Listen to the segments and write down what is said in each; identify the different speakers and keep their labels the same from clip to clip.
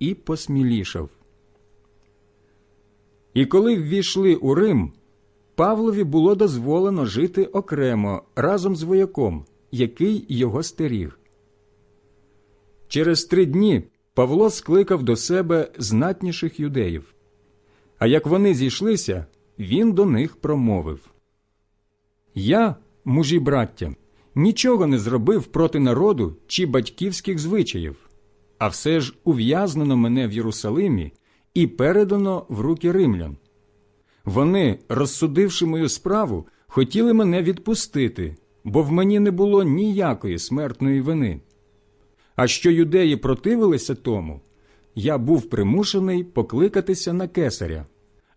Speaker 1: і посмілішав. І коли ввійшли у Рим, Павлові було дозволено жити окремо разом з вояком, який його стеріг. Через три дні Павло скликав до себе знатніших юдеїв. А як вони зійшлися, він до них промовив Я, мужі браття, нічого не зробив проти народу чи батьківських звичаїв, а все ж ув'язнено мене в Єрусалимі і передано в руки римлян. Вони, розсудивши мою справу, хотіли мене відпустити, бо в мені не було ніякої смертної вини. А що юдеї противилися тому, я був примушений покликатися на кесаря,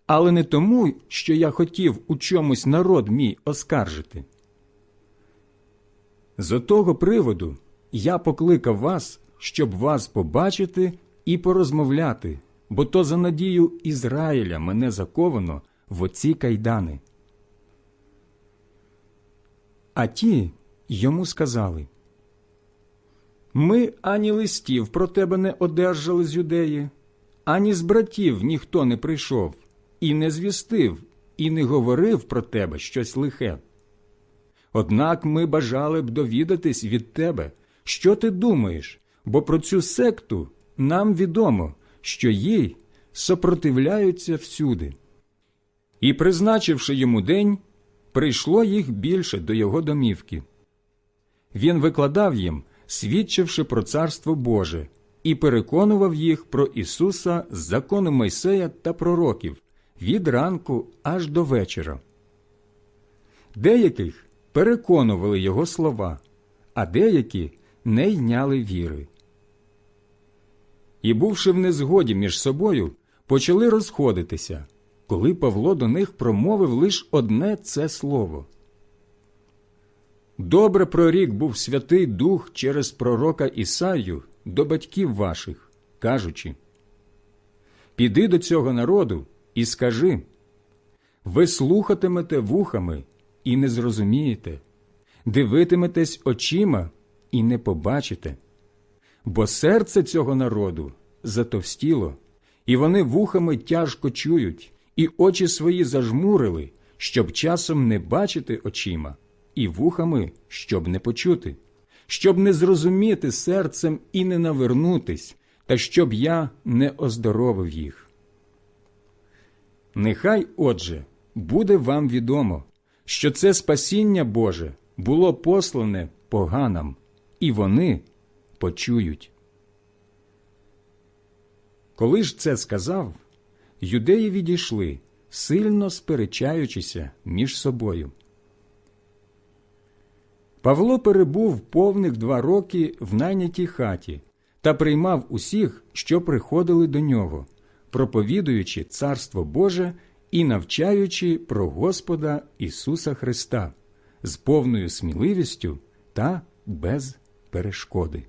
Speaker 1: але не тому, що я хотів у чомусь народ мій оскаржити. З отого приводу я покликав вас, щоб вас побачити і порозмовляти, бо то за надію Ізраїля мене заковано в оці кайдани. А ті йому сказали Ми ані листів про тебе не одержали з юдеї, ані з братів ніхто не прийшов, і не звістив, і не говорив про тебе щось лихе. Однак ми бажали б довідатись від тебе, що ти думаєш, бо про цю секту нам відомо, що їй сопротивляються всюди. І, призначивши йому день, прийшло їх більше до його домівки. Він викладав їм, свідчивши про царство Боже, і переконував їх про Ісуса з закону Мойсея та пророків від ранку аж до вечора. Деяких переконували його слова, а деякі не йняли віри. І, бувши в незгоді між собою, почали розходитися, коли Павло до них промовив лише одне це слово. Добре прорік був Святий Дух через пророка Ісаю до батьків ваших, кажучи Піди до цього народу і скажи ви слухатимете вухами і не зрозумієте, дивитиметесь очима і не побачите, бо серце цього народу затовстіло, і вони вухами тяжко чують, і очі свої зажмурили, щоб часом не бачити очима, і вухами, щоб не почути, щоб не зрозуміти серцем і не навернутись, та щоб я не оздоровив їх. Нехай, отже, буде вам відомо, що це спасіння Боже було послане поганам, і вони почують. Коли ж це сказав, юдеї відійшли, сильно сперечаючися між собою. Павло перебув повних два роки в найнятій хаті та приймав усіх, що приходили до нього, проповідуючи Царство Боже і навчаючи про Господа Ісуса Христа з повною сміливістю та без перешкоди.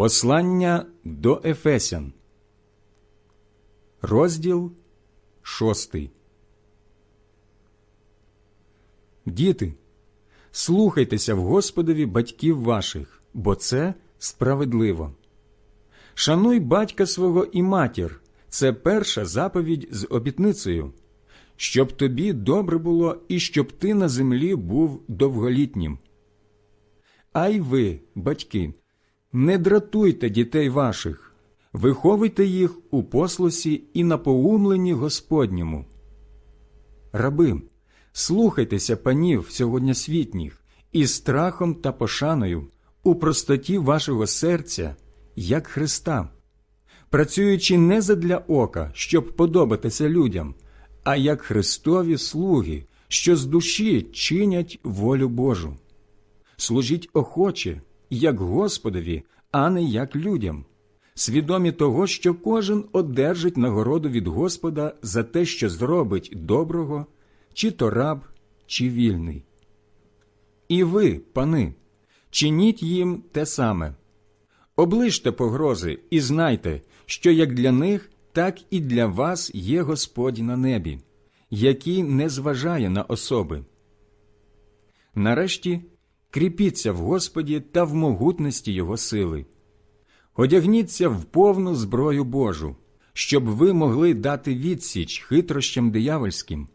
Speaker 1: Послання до Ефесян, розділ шостий. Діти, слухайтеся в Господові батьків ваших, бо це справедливо. Шануй батька свого і матір це перша заповідь з обітницею, щоб тобі добре було і щоб ти на землі був довголітнім. А й ви, батьки, не дратуйте дітей ваших, виховуйте їх у послусі і напоумленні Господньому. Раби, слухайтеся панів сьогоднішніх із страхом та пошаною у простоті вашого серця, як Христа, працюючи не задля ока, щоб подобатися людям, а як Христові слуги, що з душі чинять волю Божу. Служіть охоче, як Господові, а не як людям, свідомі того, що кожен одержить нагороду від Господа за те, що зробить доброго, чи то раб, чи вільний. І ви, пани, чиніть їм те саме. Оближте погрози і знайте, що як для них, так і для вас є Господь на небі, який не зважає на особи. Нарешті кріпіться в Господі та в могутності Його сили. Одягніться в повну зброю Божу, щоб ви могли дати відсіч хитрощам диявольським.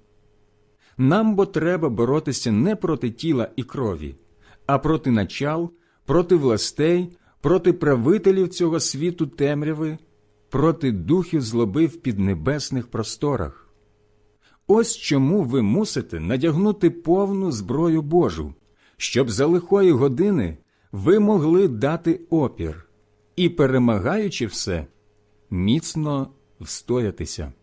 Speaker 1: Нам бо треба боротися не проти тіла і крові, а проти начал, проти властей, проти правителів цього світу темряви, проти духів злоби в піднебесних просторах. Ось чому ви мусите надягнути повну зброю Божу, щоб за лихої години ви могли дати опір і, перемагаючи все, міцно встоятися.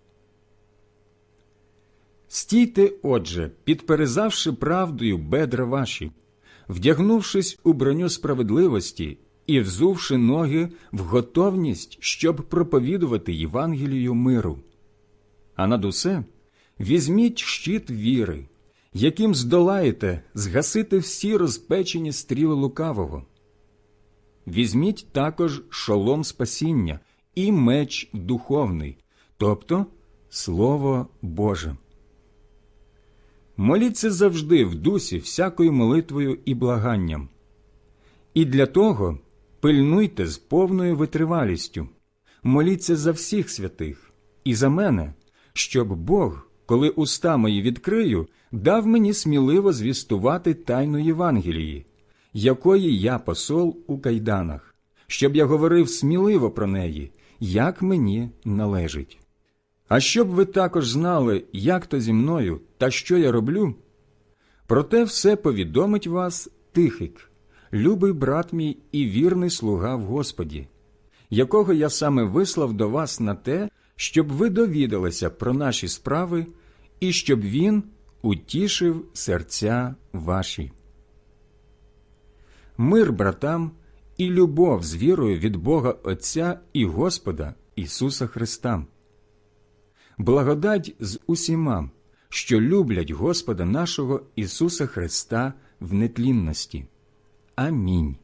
Speaker 1: Стійте, отже, підперезавши правдою бедра ваші, вдягнувшись у броню справедливості і взувши ноги в готовність, щоб проповідувати Євангелію миру. А над усе візьміть щит віри, яким здолаєте згасити всі розпечені стріли лукавого. Візьміть також шолом спасіння і меч духовний, тобто Слово Боже. Моліться завжди в дусі всякою молитвою і благанням. І для того пильнуйте з повною витривалістю, моліться за всіх святих і за мене, щоб Бог, коли уста мої відкрию, дав мені сміливо звістувати тайну Євангелії, якої я посол у кайданах, щоб я говорив сміливо про неї, як мені належить. А щоб ви також знали, як то зі мною та що я роблю, проте все повідомить вас Тихик, любий брат мій і вірний слуга в Господі, якого я саме вислав до вас на те, щоб ви довідалися про наші справи, і щоб він утішив серця ваші. Мир братам і любов з вірою від Бога Отця і Господа Ісуса Христа. Благодать з усіма, що люблять Господа нашого Ісуса Христа в нетлінності. Амінь.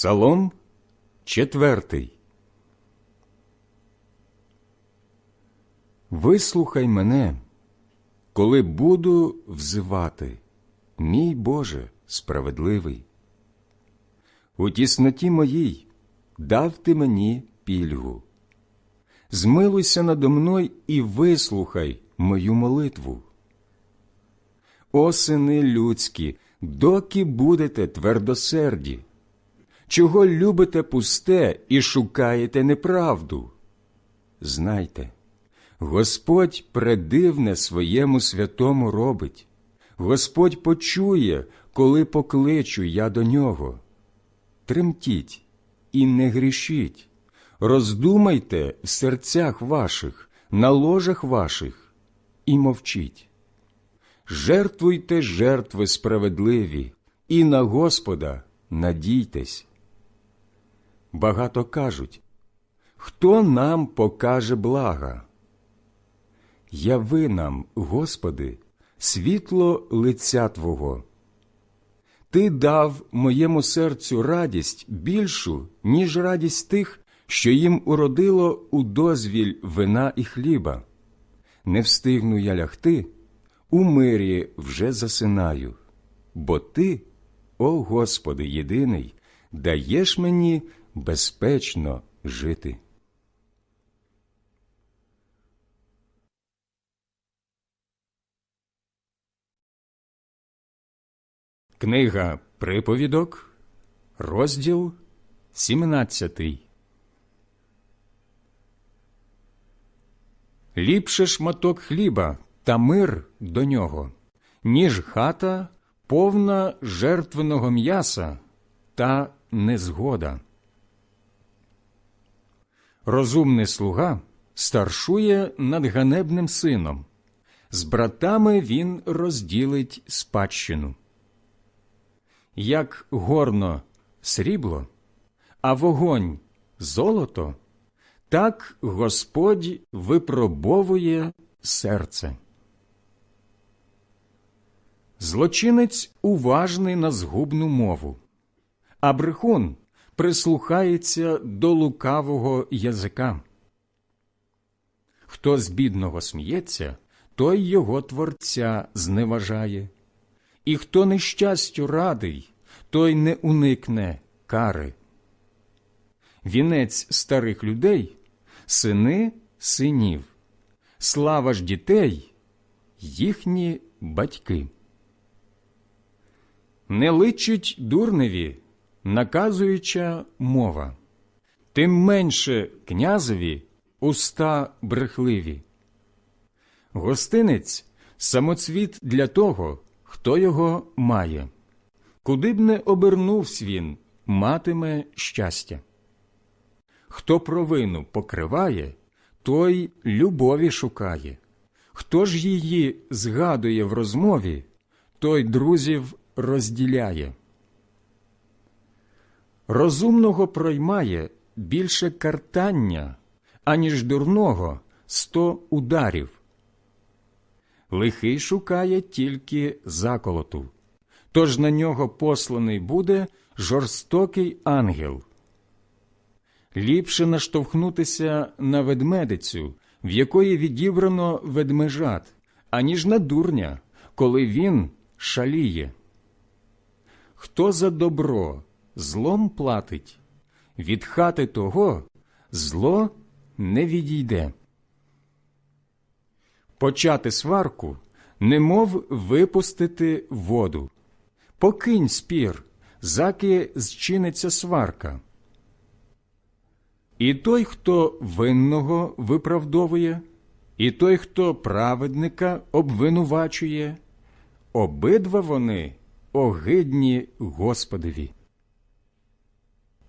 Speaker 1: Псалом четвертий. Вислухай мене, коли буду взивати, мій Боже справедливий. У тісноті моїй дав ти мені пільгу. Змилуйся надо мною і вислухай мою молитву. О сини людські, доки будете твердосерді, чого любите пусте і шукаєте неправду? Знайте, Господь предивне своєму святому робить, Господь почує, коли покличу я до нього. Тремтіть і не грішіть, роздумайте в серцях ваших, на ложах ваших і мовчіть. Жертвуйте жертви справедливі, і на Господа надійтесь. Багато кажуть, хто нам покаже блага? Яви нам, Господи, світло лиця Твого. Ти дав моєму серцю радість більшу, ніж радість тих, що їм уродило у дозвіль вина і хліба. Не встигну я лягти, у мирі вже засинаю, бо Ти, о Господи, єдиний, даєш мені безпечно жити. Книга Приповідок, розділ 17. Ліпше шматок хліба та мир до нього, ніж хата повна жертвеного м'яса та незгода. Розумний слуга старшує над ганебним сином, з братами він розділить спадщину. Як горно срібло, а вогонь золото, так Господь випробовує серце. Злочинець уважний на згубну мову, а брехун прислухається до лукавого язика. Хто з бідного сміється, той його творця зневажає, і хто нещастю радий, той не уникне кари. Вінець старих людей сини синів, слава ж дітей їхні батьки. Не личить дурневі наказуюча мова, тим менше князеві уста брехливі. Гостинець самоцвіт для того, хто його має. Куди б не обернувсь він, матиме щастя. Хто провину покриває, той любові шукає. Хто ж її згадує в розмові, той друзів розділяє. Розумного проймає більше картання, аніж дурного сто ударів. Лихий шукає тільки заколоту, тож на нього посланий буде жорстокий ангел. Ліпше наштовхнутися на ведмедицю, в якої відібрано ведмежат, аніж на дурня, коли він шаліє. Хто за добро злом платить, від хати того зло не відійде. Почати сварку, немов випустити воду. Покинь спір, заки зчиниться сварка. І той, хто винного виправдовує, і той, хто праведника обвинувачує, обидва вони огидні Господові.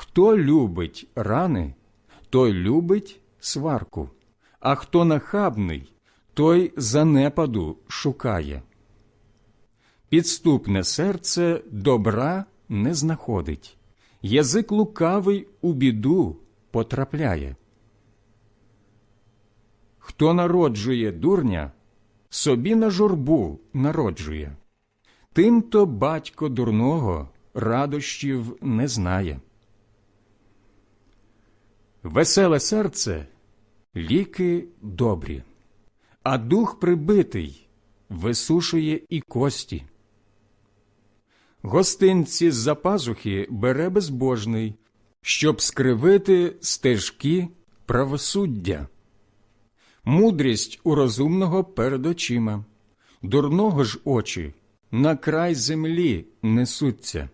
Speaker 1: Хто любить рани, той любить сварку, а хто нахабний, той занепаду шукає. Підступне серце добра не знаходить, язик лукавий у біду потрапляє. Хто народжує дурня, собі на журбу народжує, тим-то батько дурного радощів не знає. Веселе серце ліки добрі, а дух прибитий висушує і кості. Гостинці з-за пазухи бере безбожний, щоб скривити стежки правосуддя. Мудрість у розумного перед очима, дурного ж очі на край землі несуться.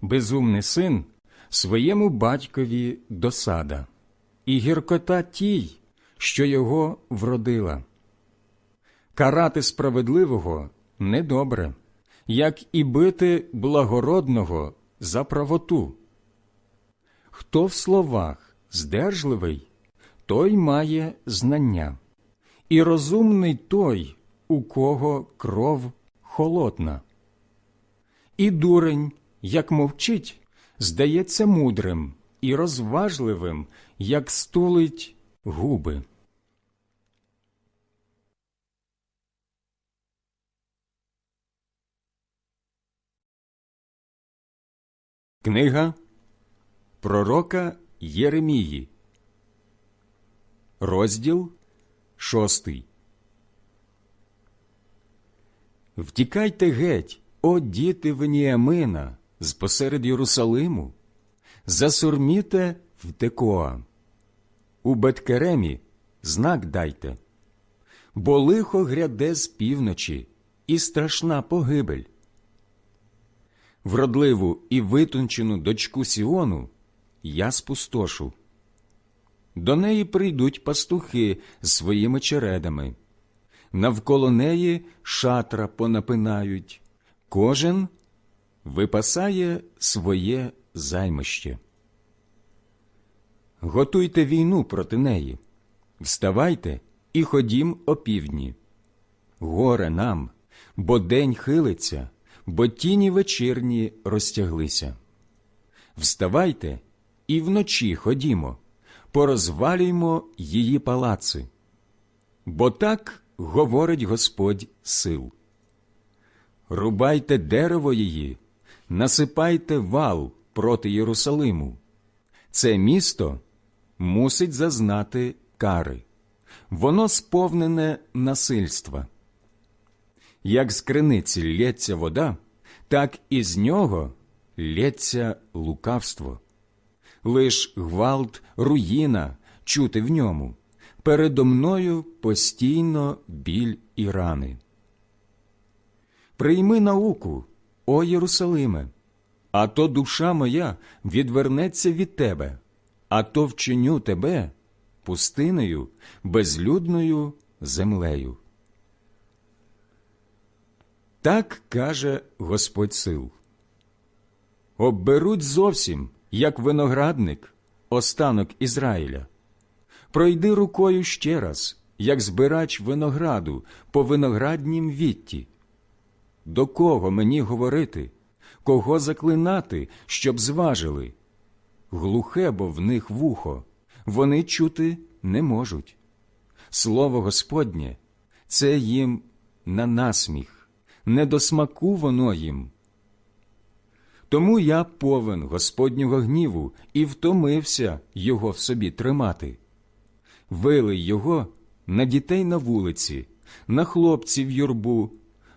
Speaker 1: Безумний син своєму батькові досада, і гіркота тій, що його вродила. Карати справедливого недобре, як і бити благородного за правоту. Хто в словах здержливий, той має знання, і розумний той, у кого кров холодна. І дурень, як мовчить, здається мудрим і розважливим, як стулить губи. Книга Пророка Єремії, розділ шостий. Втікайте геть, о діти Веніамина, з посеред Єрусалиму, засурміте в Текоа, у Беткеремі знак дайте, бо лихо гряде з півночі і страшна погибель. Вродливу і витончену дочку Сіону я спустошу. До неї прийдуть пастухи з своїми чередами, навколо неї шатра понапинають, кожен випасає своє займище. Готуйте війну проти неї, вставайте і ходім опівдні. Горе нам, бо день хилиться, бо тіні вечірні розтяглися. Вставайте і вночі ходімо, порозвалюймо її палаци. Бо так говорить Господь сил. Рубайте дерево її, насипайте вал проти Єрусалиму. Це місто мусить зазнати кари, воно сповнене насильства. Як з криниці лється вода, так і з нього лється лукавство. Лиш гвалт, руїна чути в ньому. Передо мною постійно біль і рани. Прийми науку, о Єрусалиме, а то душа моя відвернеться від тебе, а то вчиню тебе пустиною, безлюдною землею. Так каже Господь сил. Обберуть зовсім, як виноградник, останок Ізраїля. Пройди рукою ще раз, як збирач винограду по винограднім вітті. До кого мені говорити, кого заклинати, щоб зважили? Глухе, бо в них вухо, вони чути не можуть. Слово Господнє це їм на насміх, не до смаку воно їм. Тому я повен Господнього гніву і втомився його в собі тримати. Вилий його на дітей на вулиці, на хлопців юрбу,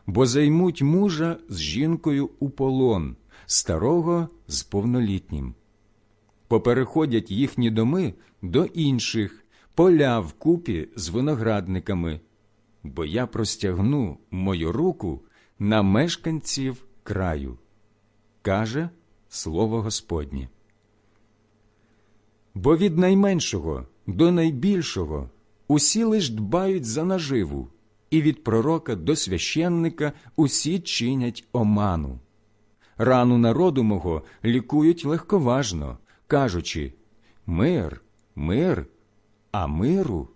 Speaker 1: бо займуть мужа з жінкою у полон, старого з повнолітнім. Попереходять їхні доми до інших, поля вкупі з виноградниками, бо я простягну мою руку на мешканців краю, каже слово Господнє. Бо від найменшого до найбільшого усі лиш дбають за наживу, і від пророка до священника усі чинять оману. Рану народу мого лікують легковажно, кажучи мир, мир, а миру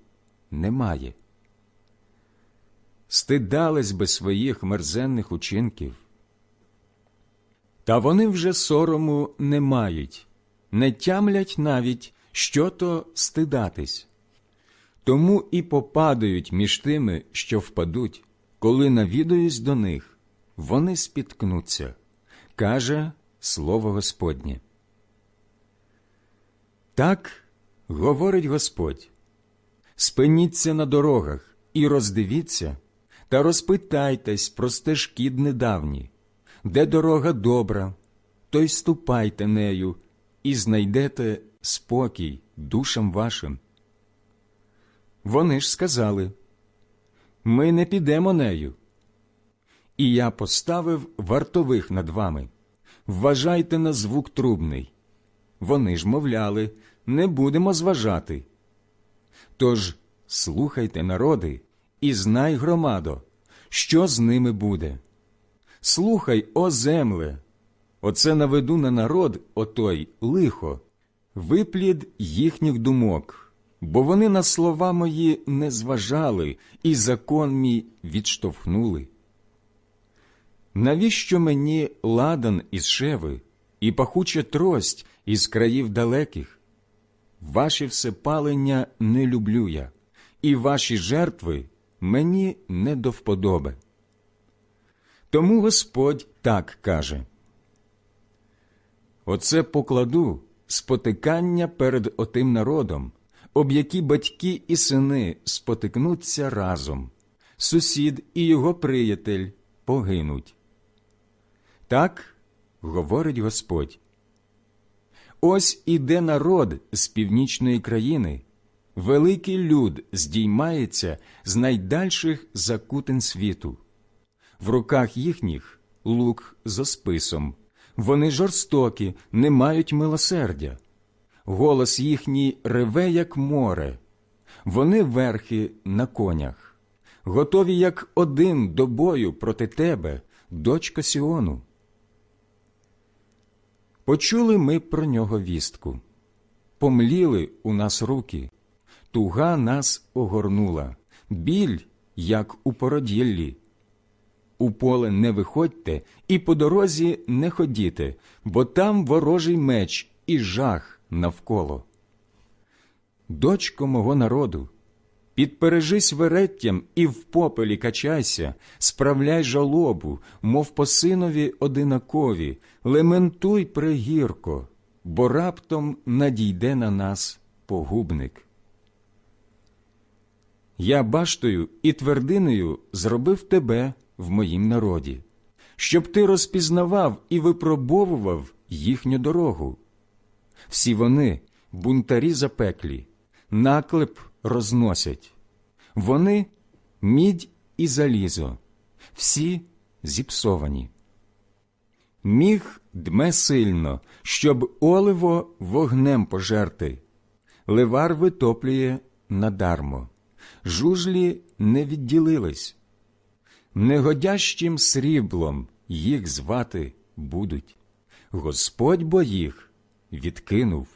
Speaker 1: немає. Стидались би своїх мерзенних учинків. Та вони вже сорому не мають, не тямлять навіть, що то стидатись. Тому і попадають між тими, що впадуть, коли навідуюсь до них, вони спіткнуться, каже слово Господнє. Так говорить Господь. Спиніться на дорогах і роздивіться, та розпитайтесь про стежки недавні, де дорога добра, то й ступайте нею і знайдете спокій душам вашим. Вони ж сказали Ми не підемо нею. І я поставив вартових над вами. Вважайте на звук трубний. Вони ж мовляли, не будемо зважати. Тож слухайте, народи, і знай, громадо, що з ними буде. Слухай, о земле, оце наведу на народ отой лихо, виплід їхніх думок, бо вони на слова мої не зважали і закон мій відштовхнули. Навіщо мені ладан із шеви і пахуча трость із країв далеких? Ваші всепалення не люблю я, і ваші жертви мені не до вподоби. Тому Господь так каже Оце покладу спотикання перед отим народом, об які батьки і сини спотикнуться разом, сусід і його приятель погинуть. Так говорить Господь. Ось іде народ з північної країни, великий люд здіймається з найдальших закутин світу. В руках їхніх лук зо списом. Вони жорстокі, не мають милосердя. Голос їхній реве, як море. Вони верхи на конях, готові як один до бою проти тебе, дочка Сіону. Почули ми про нього вістку. Помліли у нас руки, туга нас огорнула, біль, як у породіллі. У поле не виходьте і по дорозі не ходіте, бо там ворожий меч і жах навколо. Дочко мого народу, підпережись вереттям і в попелі качайся, справляй жалобу, мов по синові одинакові, лементуй пригірко, бо раптом надійде на нас погубник. Я баштою і твердиною зробив тебе в моїм народі, щоб ти розпізнавав і випробовував їхню дорогу. Всі вони бунтарі запеклі, наклеп розносять. Вони мідь і залізо, всі зіпсовані. Міг дме сильно, щоб оливо вогнем пожерти, ливар витоплює надармо, жужлі не відділились, негодящим сріблом їх звати будуть. Господь бо їх відкинув.